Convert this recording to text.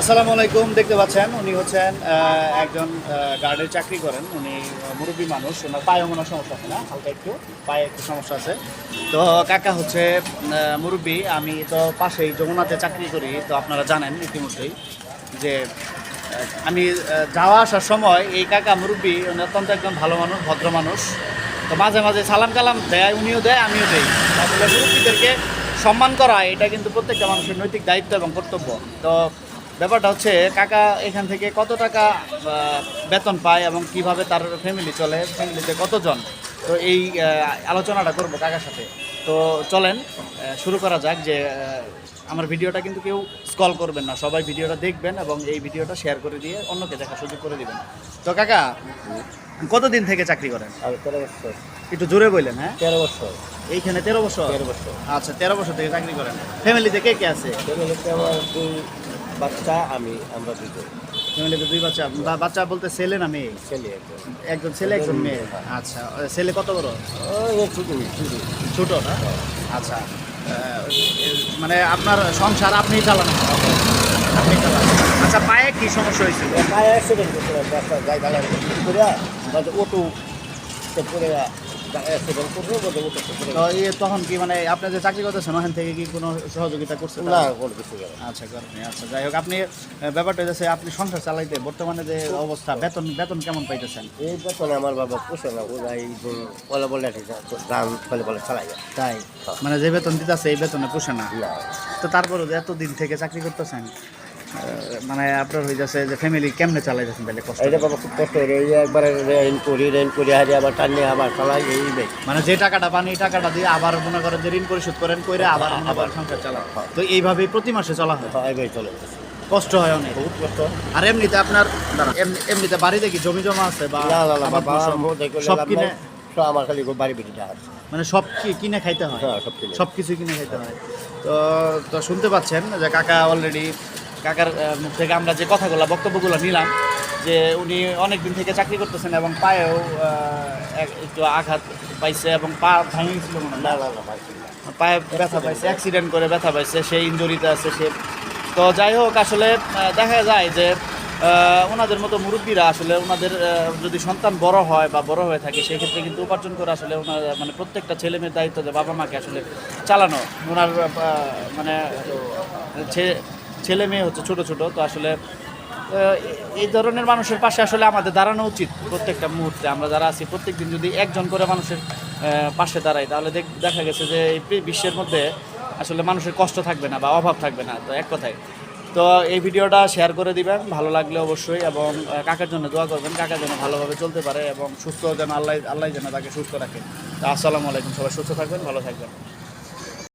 আসসালামু আলাইকুম, দেখতে পাচ্ছেন উনি হচ্ছেন একজন গার্ডের চাকরি করেন। উনি মুরব্বী মানুষ, ওনার পায়ে মনে সমস্যা আছে না, হালকা একটু, পায়ে একটু সমস্যা আছে। তো কাকা হচ্ছে মুরব্বী, আমি তো পাশেই যমুনাতে চাকরি করি, তো আপনারা জানেন ইতিমধ্যেই যে আমি যাওয়া আসার সময় এই কাকা মুরব্বী, উনি অত্যন্ত একজন ভালো মানুষ, ভদ্র মানুষ। তো মাঝে মাঝে সালাম কালাম দেয়, উনিও দেয়, আমিও দেই। আসলে মুরব্বীদেরকে সম্মান করা, এটা কিন্তু প্রত্যেকটা মানুষের নৈতিক দায়িত্ব এবং কর্তব্য। তো ব্যাপারটা হচ্ছে কাকা এখান থেকে কত টাকা বেতন পায় এবং কীভাবে তার ফ্যামিলি চলে ফ্যামিলিতে কতজন? তো এই আলোচনাটা করব কাকার সাথে। তো চলেন শুরু করা যাক যে আমার ভিডিওটা কিন্তু কেউ স্কল করবেন না সবাই ভিডিওটা দেখবেন এবং এই ভিডিওটা শেয়ার করে দিয়ে অন্যকে দেখা সুযোগ করে দিবেন। তো কাকা কতদিন থেকে চাকরি করেন? তেরো বছর। একটু জোরে বললেন হ্যাঁ? তেরো বছর। এইখানে তেরো বছর? তেরো বছর। আচ্ছা তেরো বছর থেকে চাকরি করেন। ফ্যামিলিতে কে কে আছে? ফ্যামিলিতে আমার দুই বাচ্চা আমি আমরা দুজন ফ্যামিলিতে দুই বাচ্চা। বা- বাচ্চা বলতে ছেলে না মেয়ে? ছেলে একজন। একজন ছেলে একজন মেয়ে। আচ্ছা ও ছেলে কত বড়? ওই একটু ছোট না? আচ্ছা আহ, মানে আপনার সংসার আপনিই চালান। আপনি চালান। আচ্ছা পায়ে কি সমস্যা হয়েছিল? পায়ে করে বাজে অটো তো ইয়ে তখন কি মানে আপনি যে চাকরি করতেছেন ওখান থেকে কি কোনো সহযোগিতা না। আচ্ছা করেনি আচ্ছা যাই হোক আপনি ব্যাপারটা হচ্ছে আপনি সংসার চালাইতে বর্তমানে যে অবস্থা বেতন বেতন কেমন পাইতেছেন? এই বেতনে আমার বাবা পোষে না ওরা বলে বলে ধান ফলে বলে চালাই তাই? মানে যে বেতন দিতেছে এই বেতনে পোষে না? তো তারপরে এতদিন থেকে চাকরি করতেছেন মানে আপনার হয়ে যাচ্ছে যে ফ্যামিলি কেমনে চালাইতেছেন তাহলে কষ্ট? এটা বাবা খুব কষ্ট করে এই একবারে রেন করি রেন করি হারি আবার টানে আবার চালাই এই মানে যে টাকাটা পান এই টাকাটা দিয়ে আবার মনে করেন যে ঋণ পরিশোধ করেন কইরে আবার করেন সংসার চালান। তো এইভাবেই প্রতি মাসে চলা হয়? হয় চলে। কষ্ট হয় অনেক? বহুত কষ্ট। আর এমনিতে আপনার এমনিতে বাড়িতে কি জমি জমা আছে বা সব কিনে? আমার খালি বাড়ি আছে। মানে সব কি কিনে খাইতে হয়? হ্যাঁ সব কিছু কিনে খাইতে হয়। তো তো শুনতে পাচ্ছেন যে কাকা অলরেডি কাকার মুখ থেকে আমরা যে কথাগুলো বক্তব্যগুলো নিলাম যে উনি অনেক দিন থেকে চাকরি করতেছেন এবং পায়েও এক- একটু আঘাত পাইছে এবং পা ভেঙে গেছিল মনে হয়। পায়ে ব্যথা পাইছে অ্যাক্সিডেন্ট করে ব্যথা পাইছে সেই ইঞ্জুরিতে আছে সে। তো যাই হোক আসলে দেখা যায় যে ওনাদের মতো মুরব্বীরা আসলে ওনাদের যদি সন্তান বড় হয় বা বড় হয়ে থাকে সেক্ষেত্রে কিন্তু উপার্জন করে আসলে ওনার মানে প্রত্যেকটা ছেলে মেয়ের দায়িত্ব যে বাবা মাকে আসলে চালানো। ওনার মানে ছেলে মেয়ে হচ্ছে ছোট ছোট, তো আসলে এই ধরনের মানুষের পাশে আসলে আমাদের দাঁড়ানো উচিত প্রত্যেকটা মুহূর্তে। আমরা যারা আছি, প্রত্যেকদিন যদি একজন করে মানুষের পাশে দাঁড়াই তাহলে দেখ- গেছে যে এই বিশ্বের মধ্যে আসলে মানুষের কষ্ট থাকবে না বা অভাব থাকবে না, তো এক কথায়। তো এই ভিডিওটা শেয়ার করে দিবেন, ভালো লাগলে অবশ্যই, এবং কাকার জন্য দোয়া করবেন, কাকা যেন ভালোভাবে চলতে পারে, এবং সুস্থ যেন আল্লাহ আল্লাহ যেন তাকে সুস্থ রাখে। তো আসসালামু আলাইকুম, সবাই সুস্থ থাকবেন, ভালো থাকবেন।